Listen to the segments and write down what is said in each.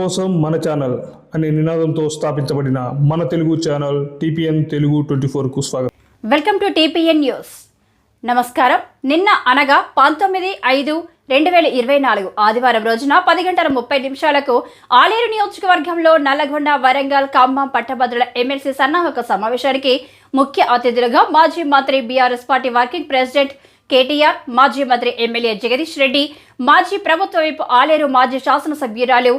కోసం మన ఛానల్ అనే నినాదంతో స్థాపించబడిన మన Telugu channel TPN Telugu twenty ఫోర్కు స్వాగతం. వెల్కమ్ టు టీపీఎన్ న్యూస్ నమస్కారం. నిన్న అనగా పంతొమ్మిది ఐదు రెండు వేల ఇరవై నాలుగు ఆదివారం రోజున పది గంటల ముప్పై నిమిషాలకు ఆలేరు నియోజకవర్గంలో నల్లగొండ వరంగల్ ఖమ్మం పట్టభద్రుల ఎమ్మెల్సీ సన్నాహక సమావేశానికి ముఖ్య అతిథులుగా మాజీ మంత్రి BRS party working president KTR మాజీ మంత్రి ఎమ్మెల్యే జగదీష్ రెడ్డి మాజీ ప్రభుత్వ వైపు ఆలేరు మాజీ శాసనసభ్యురాలు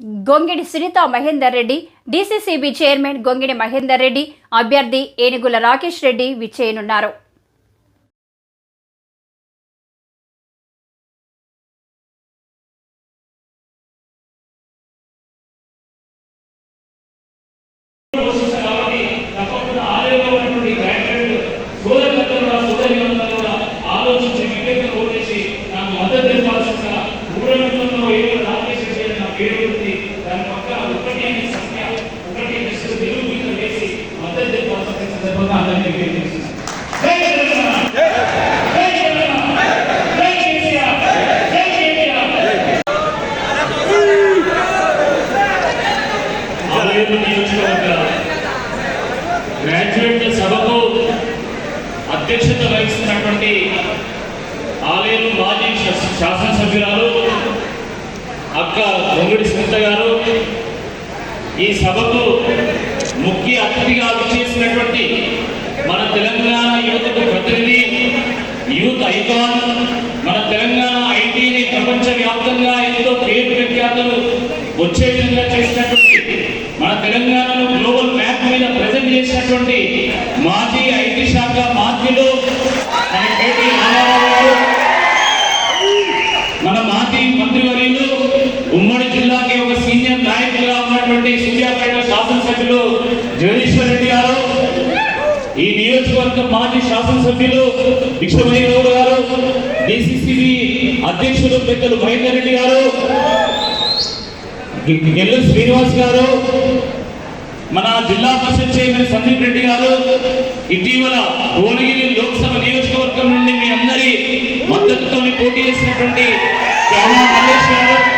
గొంగిడి సునీత మహేందర్ రెడ్డి డీసీసీబీ చైర్మన్ గొంగిడి మహేందర్ రెడ్డి అభ్యర్థి ఏనుగుల రాకేష్ రెడ్డి విచ్చేయనున్నారు. ఆలయం నియోజకవర్గ గ్రాడ్యుయేట్ల సభకు అధ్యక్షత వహిస్తున్నటువంటి ఆలయం మాజీ శాసనసభ్యురాలు అక్క గొంగుడి స్మిత గారు ఈ సభకు ముఖ్య అతిథిగా చేసినటువంటి మన తెలంగాణ యువతకు ప్రతినిధి యూత్ ఐకాన్ మన తెలంగాణ ఐటీని ప్రపంచ వ్యాప్తంగా ఎంతో పేరు ప్రఖ్యాతులు వచ్చే విధంగా చేసినటువంటి మన తెలంగాణలో గ్లోబల్ మ్యాప్ మీద ప్రజెంట్ చేసినటువంటి మాజీ ఐటీ శాఖ మాధ్యులు మన మాజీ మంత్రివర్యులు ఉమ్మడి జిల్లాకి ఒక సీనియర్ నాయకులుగా ఉన్నటువంటి సూర్యాపేట శాసనసభ్యులు జగదీశ్వర్ రెడ్డి గారు ఈ నియోజకవర్గ మాజీ శాసనసభ్యులు విశ్వమయ్య గౌడ్ గారు డిసిసిబి అధ్యక్షులు పెద్దలు మహేందర్ రెడ్డి గారు ఎల్లు శ్రీనివాస్ గారు మన జిల్లా పరిషత్ చైర్మన్ సందీప్ రెడ్డి గారు ఇటీవల భువనగిరి లోక్సభ నియోజకవర్గం నుండి మీ అందరి మద్దతుతో పోటీ చేసినటువంటి శ్యామా మల్లేష్ గారు